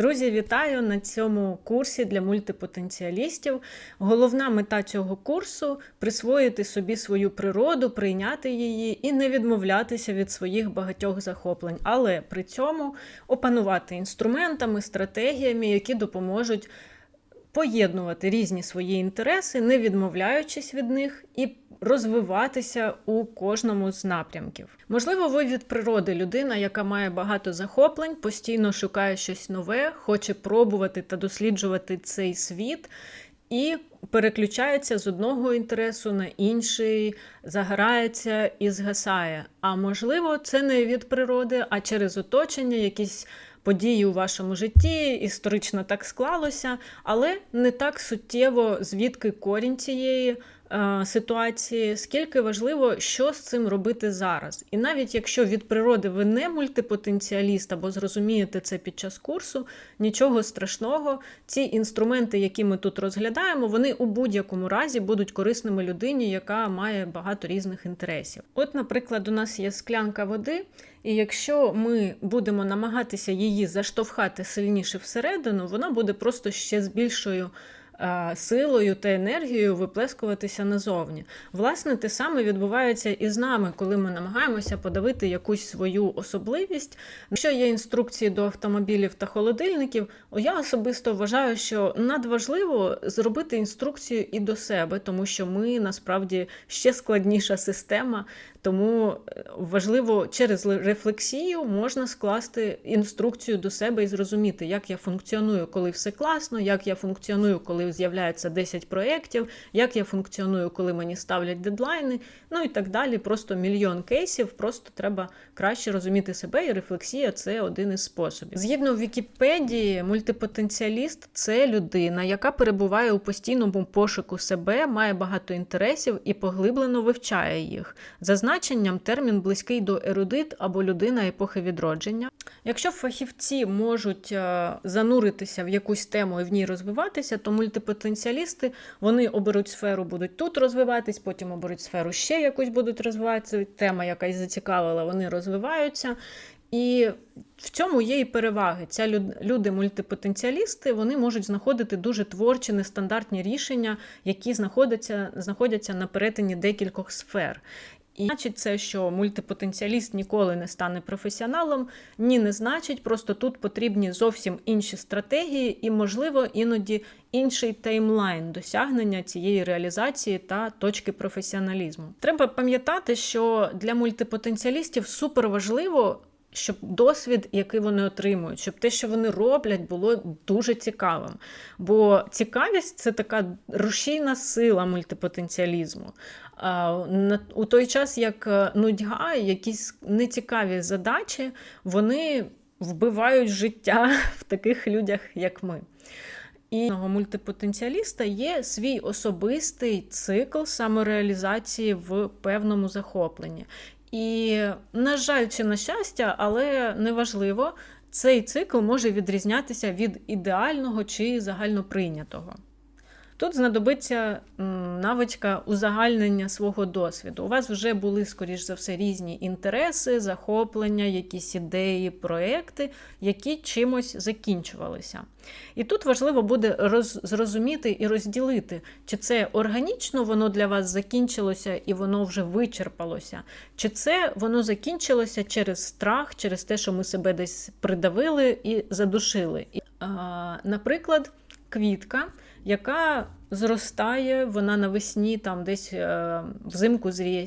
Друзі, вітаю на цьому курсі для мультипотенціалістів. Головна мета цього курсу присвоїти собі свою природу, прийняти її і не відмовлятися від своїх багатьох захоплень, але при цьому опанувати інструментами, стратегіями, які допоможуть поєднувати різні свої інтереси, не відмовляючись від них і розвиватися у кожному з напрямків. Можливо, ви від природи людина, яка має багато захоплень, постійно шукає щось нове, хоче пробувати та досліджувати цей світ. І переключається з одного інтересу на інший, загорається і згасає. А можливо, це не від природи, а через оточення, якісь події у вашому житті, історично так склалося, але не так суттєво, звідки корінь цієї ситуації, скільки важливо, що з цим робити зараз. І навіть якщо від природи ви не мультипотенціаліст або зрозумієте це під час курсу, нічого страшного, ці інструменти, які ми тут розглядаємо, вони у будь-якому разі будуть корисними людині, яка має багато різних інтересів. От, наприклад, у нас є склянка води. І якщо ми будемо намагатися її заштовхати сильніше всередину, вона буде просто ще з більшою силою та енергією виплескуватися назовні. Власне, те саме відбувається і з нами, коли ми намагаємося подавити якусь свою особливість. Якщо є інструкції до автомобілів та холодильників, я особисто вважаю, що надважливо зробити інструкцію і до себе, тому що ми насправді ще складніша система. Тому е, важливо через рефлексію можна скласти інструкцію до себе і зрозуміти, як я функціоную, коли все класно, як я функціоную, коли з'являється 10 проєктів, як я функціоную, коли мені ставлять дедлайни, ну і так далі. Просто мільйон кейсів, просто треба краще розуміти себе, і рефлексія це один із способів. Згідно Вікіпедії, мультипотенціаліст це людина, яка перебуває у постійному пошуку себе, має багато інтересів і поглиблено вивчає їх. Зазначенням термін близький до ерудит або людина епохи відродження. Якщо фахівці можуть е, зануритися в якусь тему і в ній розвиватися, то мультипотенціалісти вони оберуть сферу, будуть тут розвиватись, потім оберуть сферу ще якусь будуть розвиватися. Тема якась зацікавила, вони розвиваються. І в цьому є і переваги. Ця люди-мультипотенціалісти вони можуть знаходити дуже творчі, нестандартні рішення, які знаходяться знаходяться на перетині декількох сфер. І значить це, що мультипотенціаліст ніколи не стане професіоналом, ні, не значить. Просто тут потрібні зовсім інші стратегії і, можливо, іноді інший таймлайн досягнення цієї реалізації та точки професіоналізму. Треба пам'ятати, що для мультипотенціалістів супер важливо щоб досвід, який вони отримують, щоб те, що вони роблять, було дуже цікавим. Бо цікавість це така рушійна сила мультипотенціалізму. У той час, як е, нудьга, якісь нецікаві задачі, вони вбивають життя в таких людях, як ми. І мультипотенціаліста є свій особистий цикл самореалізації в певному захопленні. І, на жаль, чи на щастя, але неважливо, цей цикл може відрізнятися від ідеального чи загальноприйнятого. Тут знадобиться навичка узагальнення свого досвіду. У вас вже були, скоріш за все, різні інтереси, захоплення, якісь ідеї, проекти, які чимось закінчувалися. І тут важливо буде роз, зрозуміти і розділити, чи це органічно воно для вас закінчилося і воно вже вичерпалося, чи це воно закінчилося через страх, через те, що ми себе десь придавили і задушили. А, Наприклад, квітка яка зростає, вона навесні там десь е, взимку зріє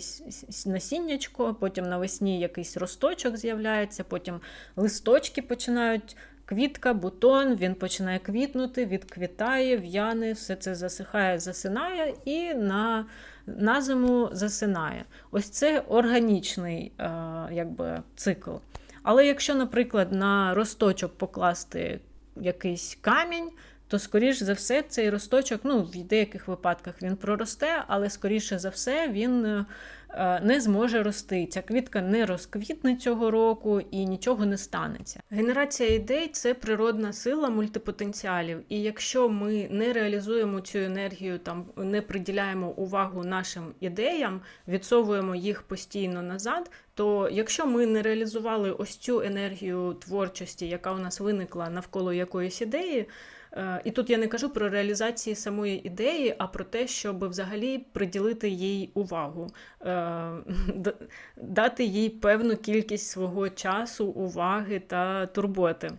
насіннячко, потім навесні якийсь росточок з'являється, потім листочки починають. Квітка, бутон, він починає квітнути, відквітає, в'яне, все це засихає, засинає і на на зиму засинає. Ось це органічний е, якби, цикл. Але якщо, наприклад, на росточок покласти якийсь камінь, то, скоріш за все, цей росточок, ну, в деяких випадках він проросте, але, скоріше за все, він е, не зможе рости. Ця квітка не розквітне цього року і нічого не станеться. Генерація ідей це природна сила мультипотенціалів. І якщо ми не реалізуємо цю енергію, там не приділяємо увагу нашим ідеям, відсовуємо їх постійно назад. То якщо ми не реалізували ось цю енергію творчості, яка у нас виникла навколо якоїсь ідеї, і тут я не кажу про реалізацію самої ідеї, а про те, щоб взагалі приділити їй увагу, е, дати їй певну кількість свого часу, уваги та турботи.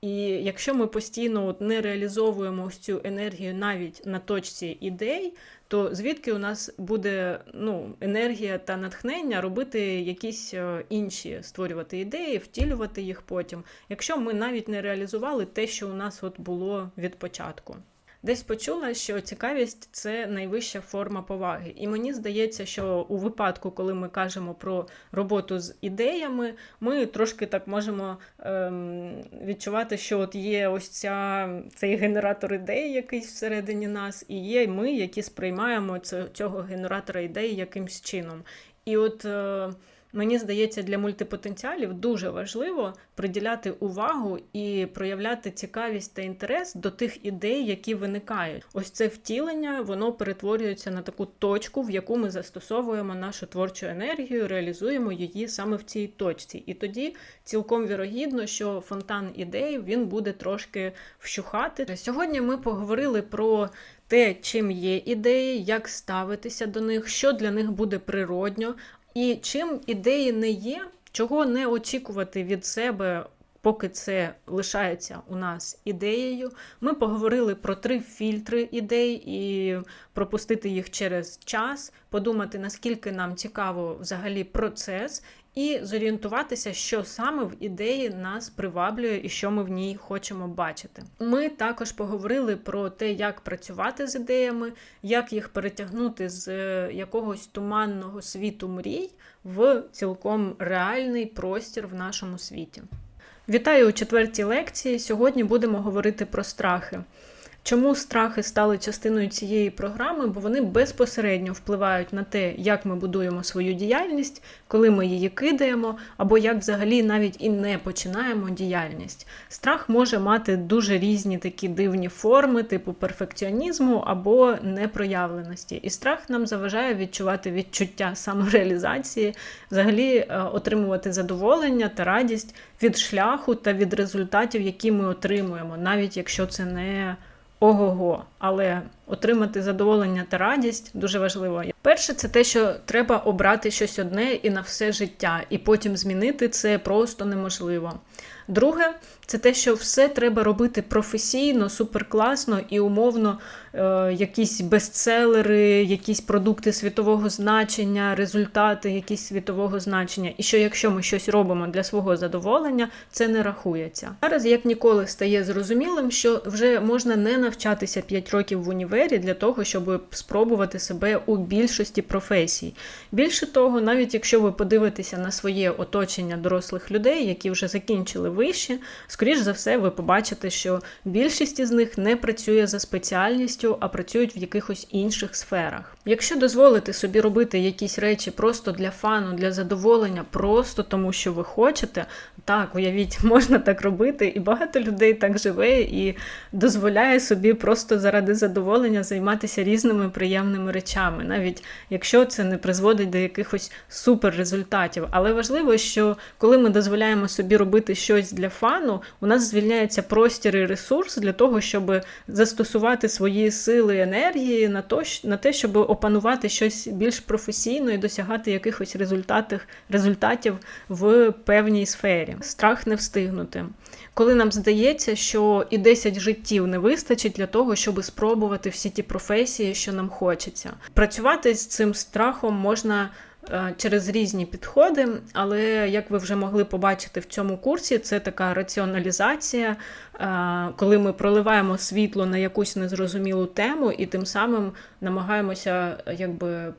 І якщо ми постійно не реалізовуємо цю енергію навіть на точці ідей, то звідки у нас буде ну, енергія та натхнення робити якісь е, інші, створювати ідеї, втілювати їх потім, якщо ми навіть не реалізували те, що у нас от було від початку. Десь почула, що цікавість це найвища форма поваги. І мені здається, що у випадку, коли ми кажемо про роботу з ідеями, ми трошки так можемо ем, відчувати, що от є ось ця, цей генератор ідей, якийсь всередині нас, і є ми, які сприймаємо цього генератора ідей якимсь чином. І от. Е, Мені здається, для мультипотенціалів дуже важливо приділяти увагу і проявляти цікавість та інтерес до тих ідей, які виникають. Ось це втілення, воно перетворюється на таку точку, в яку ми застосовуємо нашу творчу енергію, реалізуємо її саме в цій точці. І тоді цілком вірогідно, що фонтан ідей він буде трошки вщухати. Сьогодні ми поговорили про те, чим є ідеї, як ставитися до них, що для них буде природньо, і чим ідеї не є, чого не очікувати від себе, поки це лишається у нас ідеєю. Ми поговорили про три фільтри ідей і пропустити їх через час, подумати, наскільки нам цікаво взагалі процес, і зорієнтуватися, що саме в ідеї нас приваблює і що ми в ній хочемо бачити. Ми також поговорили про те, як працювати з ідеями, як їх перетягнути з е, якогось туманного світу мрій в цілком реальний простір в нашому світі. Вітаю у четвертій лекції. Сьогодні будемо говорити про страхи. Чому страхи стали частиною цієї програми? Бо вони безпосередньо впливають на те, як ми будуємо свою діяльність, коли ми її кидаємо, або як взагалі навіть і не починаємо діяльність. Страх може мати дуже різні такі дивні форми, типу перфекціонізму або непроявленості. І страх нам заважає відчувати відчуття самореалізації, взагалі е, отримувати задоволення та радість від шляху та від результатів, які ми отримуємо, навіть якщо це не ого-го. Але отримати задоволення та радість дуже важливо. Перше, це те, що треба обрати щось одне і на все життя, і потім змінити це просто неможливо. Друге, це те, що все треба робити професійно, суперкласно і умовно е, якісь бестселери, якісь продукти світового значення, результати якісь світового значення. І що якщо ми щось робимо для свого задоволення, це не рахується. Зараз як ніколи стає зрозумілим, що вже можна не навчатися 5 років в універі для того, щоб спробувати себе у більшості професій. Більше того, навіть якщо ви подивитеся на своє оточення дорослих людей, які вже закінчили вище, скоріш за все, ви побачите, що більшість із них не працює за спеціальністю, а працюють в якихось інших сферах. Якщо дозволити собі робити якісь речі просто для фану, для задоволення, просто тому, що ви хочете, так, уявіть, можна так робити, і багато людей так живе і дозволяє собі просто заради задоволення займатися різними приємними речами, навіть якщо це не призводить до якихось супер результатів. Але важливо, що коли ми дозволяємо собі робити щось для фану, у нас звільняється простір і ресурс для того, щоб застосувати свої сили енергії на те, щоб опанувати щось більш професійно і досягати якихось результатів, результатів в певній сфері. Страх не встигнути. Коли нам здається, що і 10 життів не вистачить для того, щоб спробувати всі ті професії, що нам хочеться. Працювати з цим страхом можна. Е, Через різні підходи, але як ви вже могли побачити в цьому курсі, це така раціоналізація, е, коли ми проливаємо світло на якусь незрозумілу тему, і тим самим намагаємося е, якби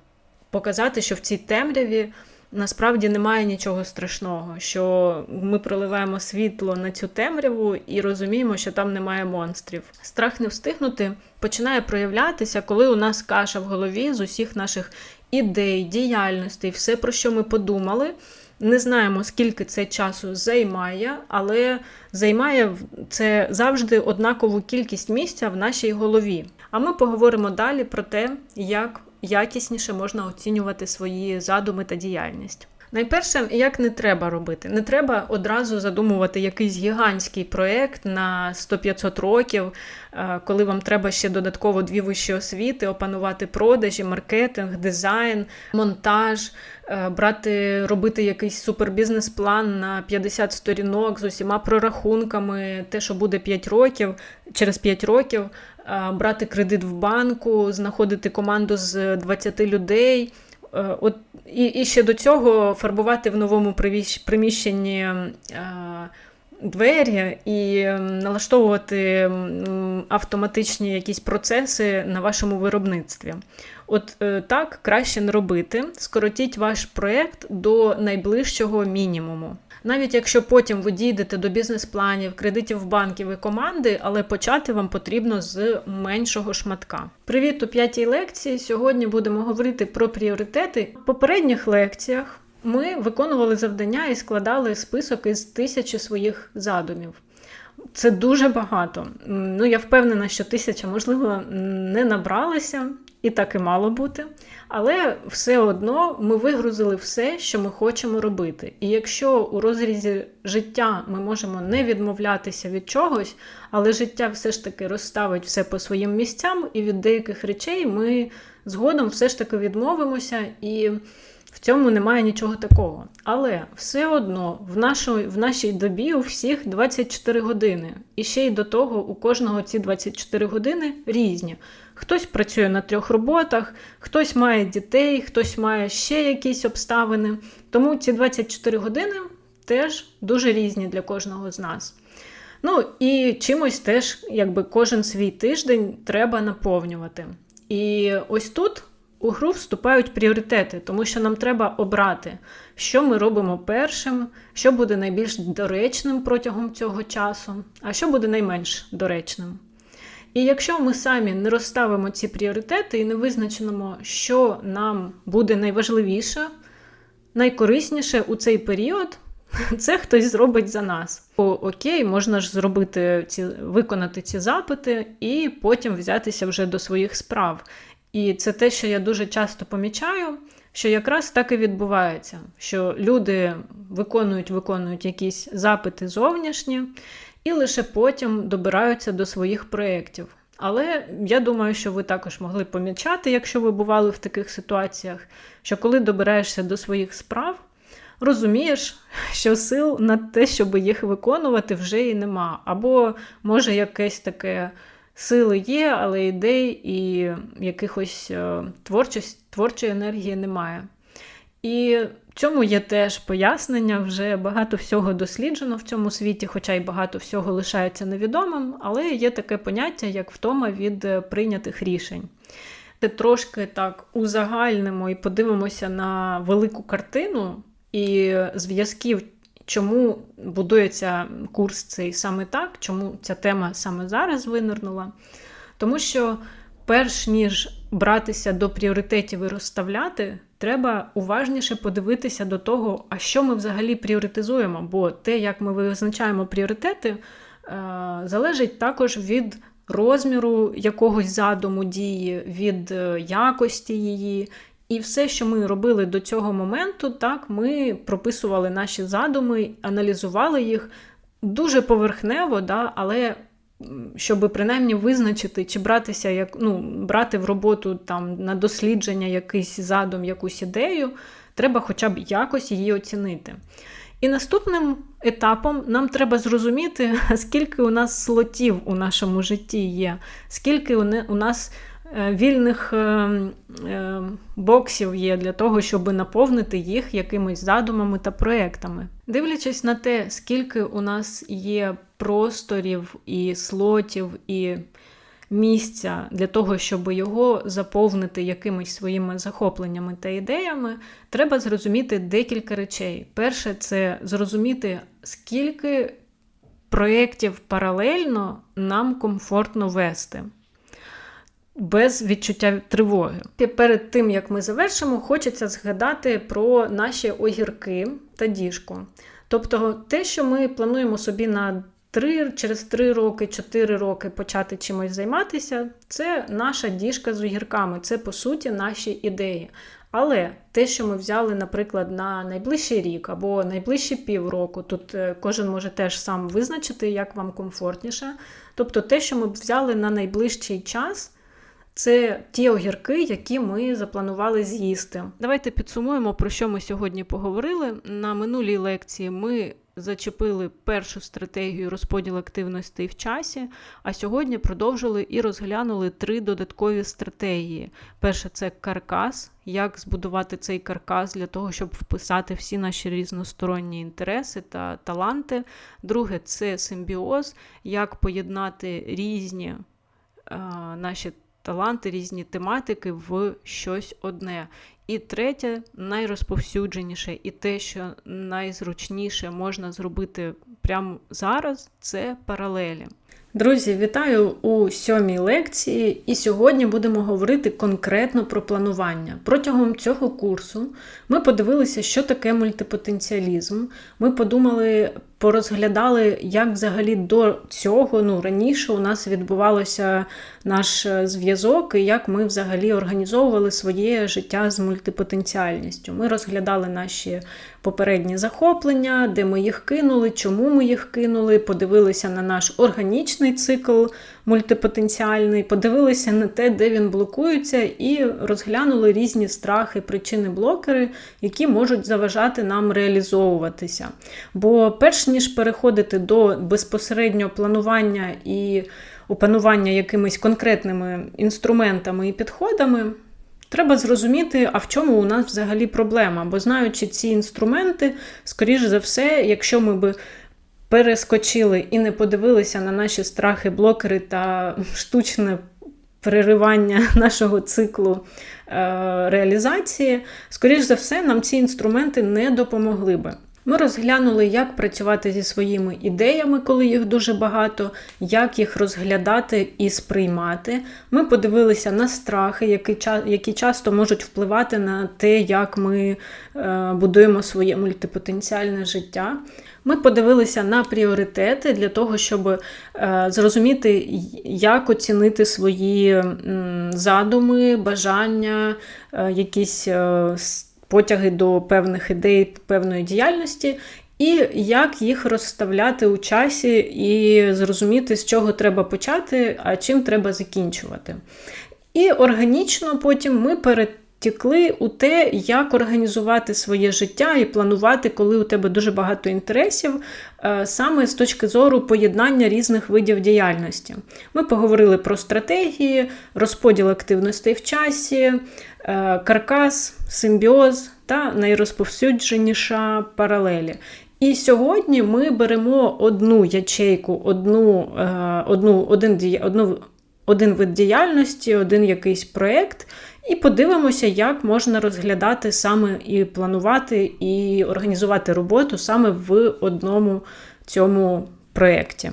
показати, що в цій темряві насправді немає нічого страшного, що ми проливаємо світло на цю темряву і розуміємо, що там немає монстрів. Страх не встигнути починає проявлятися, коли у нас каша в голові з усіх наших ідей, діяльностей, все про що ми подумали. Не знаємо, скільки це часу займає, але займає це завжди однакову кількість місця в нашій голові. А ми поговоримо далі про те, як якісніше можна оцінювати свої задуми та діяльність. Найперше, як не треба робити, не треба одразу задумувати якийсь гігантський проєкт на 100-500 років, е, коли вам треба ще додатково дві вищі освіти, опанувати продажі, маркетинг, дизайн, монтаж, е, брати, робити якийсь супербізнес-план на 50 сторінок з усіма прорахунками, те, що буде 5 років, через 5 років. Е, брати кредит в банку, знаходити команду з 20 людей. Е, от, І і ще до цього фарбувати в новому приміщенні е, двері і налаштовувати автоматичні якісь процеси на вашому виробництві. От так краще не робити. Скоротіть ваш проєкт до найближчого мінімуму. Навіть якщо потім ви дійдете до бізнес-планів, кредитів банків і команди, але почати вам потрібно з меншого шматка. Привіт у п'ятій лекції. Сьогодні будемо говорити про пріоритети. В попередніх лекціях ми виконували завдання і складали список із тисячі своїх задумів. Це дуже багато. Ну, я впевнена, що тисяча, можливо, не набралася, і так і мало бути. Але все одно ми вигрузили все, що ми хочемо робити. І якщо у розрізі життя ми можемо не відмовлятися від чогось, але життя все ж таки розставить все по своїм місцям, і від деяких речей ми згодом все ж таки відмовимося і. Цьому немає нічого такого. Але все одно в нашій, в нашій добі у всіх 24 години. І ще й до того, у кожного ці 24 години різні. Хтось працює на трьох роботах, хтось має дітей, хтось має ще якісь обставини. Тому ці 24 години теж дуже різні для кожного з нас. Ну і чимось теж, якби кожен свій тиждень треба наповнювати. І ось тут у гру вступають пріоритети, тому що нам треба обрати, що ми робимо першим, що буде найбільш доречним протягом цього часу, а що буде найменш доречним. І якщо ми самі не розставимо ці пріоритети і не визначимо, що нам буде найважливіше, найкорисніше у цей період, це хтось зробить за нас. О, окей, можна ж зробити ці, виконати ці запити і потім взятися вже до своїх справ. І це те, що я дуже часто помічаю, що якраз так і відбувається, що люди виконують, виконують якісь запити зовнішні, і лише потім добираються до своїх проєктів. Але я думаю, що ви також могли помічати, якщо ви бували в таких ситуаціях, що коли добираєшся до своїх справ, розумієш, що сил на те, щоб їх виконувати, вже і нема. Або може якесь таке сили є, але ідей і якихось е, творчості, творчої енергії немає. І цьому є теж пояснення, вже багато всього досліджено в цьому світі, хоча й багато всього лишається невідомим, але є таке поняття, як втома від е, прийнятих рішень. Це Трошки так узагальнимо і подивимося на велику картину і зв'язків, чому будується курс цей саме так, чому ця тема саме зараз винирнула. Тому що, перш ніж братися до пріоритетів і розставляти, треба уважніше подивитися до того, а що ми взагалі пріоритизуємо. Бо те, як ми визначаємо пріоритети, е, залежить також від розміру якогось задуму дії, від е, якості її. І все, що ми робили до цього моменту, так, ми прописували наші задуми, аналізували їх дуже поверхнево, да, але щоб принаймні визначити, чи братися, як, ну, брати в роботу там, на дослідження якийсь задум, якусь ідею, треба хоча б якось її оцінити. І наступним етапом нам треба зрозуміти, скільки у нас слотів у нашому житті є, скільки у нас вільних е, е, боксів є для того, щоб наповнити їх якимись задумами та проектами. Дивлячись на те, скільки у нас є просторів і слотів, і місця для того, щоб його заповнити якимись своїми захопленнями та ідеями, треба зрозуміти декілька речей. Перше, це зрозуміти, скільки проєктів паралельно нам комфортно вести. Без відчуття тривоги. Перед тим, як ми завершимо, хочеться згадати про наші огірки та діжку. Тобто, те, що ми плануємо собі на 3, через 3 роки, 4 роки почати чимось займатися, це наша діжка з огірками, це по суті наші ідеї. Але те, що ми взяли, наприклад, на найближчий рік або найближчі півроку, тут е, кожен може теж сам визначити, як вам комфортніше. Тобто, те, що ми взяли на найближчий час. Це ті огірки, які ми запланували з'їсти. Давайте підсумуємо, про що ми сьогодні поговорили. На минулій лекції ми зачепили першу стратегію розподілу активностей в часі, а сьогодні продовжили і розглянули три додаткові стратегії. Перше це каркас, як збудувати цей каркас для того, щоб вписати всі наші різносторонні інтереси та таланти. Друге це симбіоз, як поєднати різні а, наші таланти, різні тематики в щось одне. І третє, найрозповсюдженіше, і те, що найзручніше можна зробити прямо зараз, це паралелі. Друзі, вітаю у сьомій лекції, і сьогодні будемо говорити конкретно про планування. Протягом цього курсу ми подивилися, що таке мультипотенціалізм. Ми подумали порозглядали, як взагалі до цього, ну раніше у нас відбувався наш е, зв'язок, і як ми взагалі організовували своє життя з мультипотенціальністю. Ми розглядали наші попередні захоплення, де ми їх кинули, чому ми їх кинули, подивилися на наш органічний цикл мультипотенціальний, подивилися на те, де він блокується, і розглянули різні страхи, причини блокери, які можуть заважати нам реалізовуватися. Бо перш ніж переходити до безпосереднього планування і опанування якимись конкретними інструментами і підходами, треба зрозуміти, а в чому у нас взагалі проблема. Бо знаючи ці інструменти, скоріш за все, якщо ми би перескочили і не подивилися на наші страхи, блокери та штучне переривання нашого циклу е, реалізації, скоріш за все, нам ці інструменти не допомогли би. Ми розглянули, як працювати зі своїми ідеями, коли їх дуже багато, як їх розглядати і сприймати. Ми подивилися на страхи, які які часто можуть впливати на те, як ми е, будуємо своє мультипотенціальне життя. Ми подивилися на пріоритети для того, щоб е, зрозуміти, як оцінити свої задуми, бажання, е, якісь потяги до певних ідей, певної діяльності, і як їх розставляти у часі, і зрозуміти, з чого треба почати, а чим треба закінчувати. І органічно потім ми перетікли у те, як організувати своє життя і планувати, коли у тебе дуже багато інтересів, е, саме з точки зору поєднання різних видів діяльності. Ми поговорили про стратегії, розподіл активностей в часі, Е, каркас, симбіоз та найрозповсюдженіша паралелі. І сьогодні ми беремо одну ячейку, одну, е, одну, один, одну, один вид діяльності, один якийсь проєкт, і подивимося, як можна розглядати саме і планувати, і організувати роботу саме в одному цьому проєкті.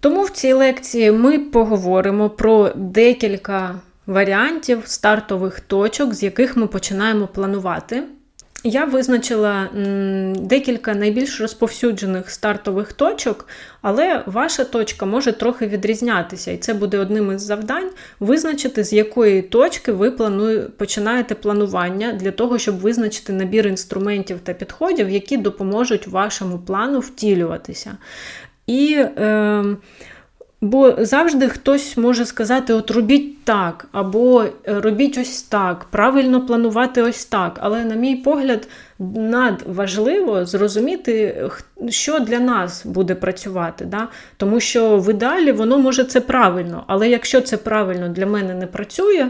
Тому в цій лекції ми поговоримо про декілька варіантів стартових точок, з яких ми починаємо планувати. Я визначила декілька найбільш розповсюджених стартових точок, але ваша точка може трохи відрізнятися, і це буде одним із завдань визначити, з якої точки ви планую, починаєте планування для того, щоб визначити набір інструментів та підходів, які допоможуть вашому плану втілюватися. І е, Бо завжди хтось може сказати: от робіть так, або е, робіть ось так, правильно планувати ось так. Але, на мій погляд, надважливо зрозуміти, що для нас буде працювати. Да? Тому що в ідеалі воно може це правильно, але якщо це правильно для мене не працює,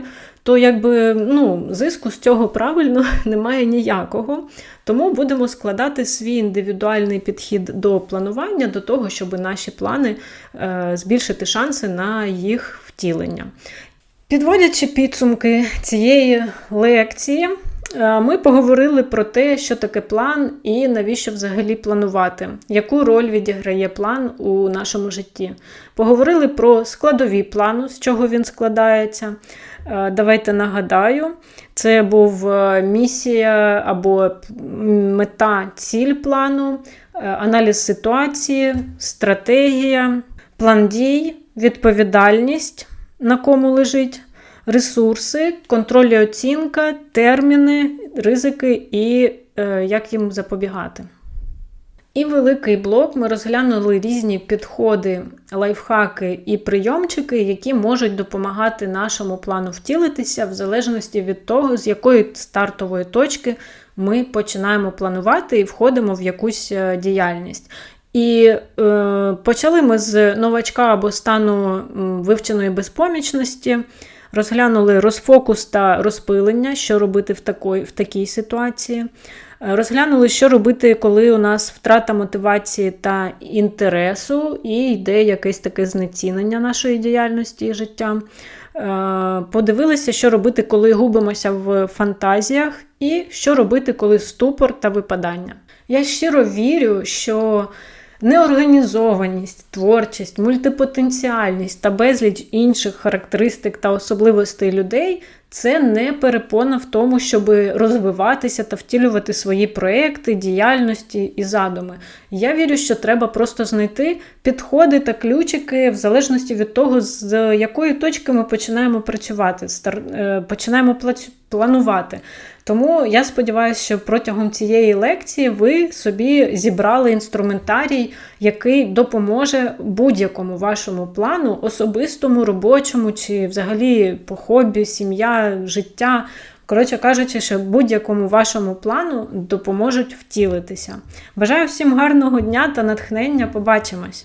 то якби ну, зиску з цього правильно немає ніякого. Тому будемо складати свій індивідуальний підхід до планування, до того, щоб наші плани е, збільшити шанси на їх втілення. Підводячи підсумки цієї лекції, ми поговорили про те, що таке план і навіщо взагалі планувати, яку роль відіграє план у нашому житті. Поговорили про складові плану, з чого він складається. Е, Давайте нагадаю, це був е, місія або мета, ціль плану, е, аналіз ситуації, стратегія, план дій, відповідальність, на кому лежить, ресурси, контроль і оцінка, терміни, ризики і е, як їм запобігати. І великий блок ми розглянули різні підходи, лайфхаки і прийомчики, які можуть допомагати нашому плану втілитися в залежності від того, з якої стартової точки ми починаємо планувати і входимо в якусь е, діяльність. І е, почали ми з новачка або стану вивченої безпомічності, розглянули розфокус та розпилення, що робити в, такої, в такій ситуації. Е, Розглянули, що робити, коли у нас втрата мотивації та інтересу, і йде якесь таке знецінення нашої діяльності і життя. Е, Подивилися, що робити, коли губимося в фантазіях, і що робити, коли ступор та випадання. Я щиро вірю, що неорганізованість, творчість, мультипотенціальність та безліч інших характеристик та особливостей людей це не перепона в тому, щоб розвиватися та втілювати свої проекти, діяльності і задуми. Я вірю, що треба просто знайти підходи та ключики в залежності від того, з якої точки ми починаємо працювати, е, починаємо планувати. Тому я сподіваюся, що протягом цієї лекції ви собі зібрали інструментарій, який допоможе будь-якому вашому плану, особистому, робочому чи взагалі по хобі, сім'я, життя. Коротше кажучи, що будь-якому вашому плану допоможуть втілитися. Бажаю всім гарного дня та натхнення. Побачимось!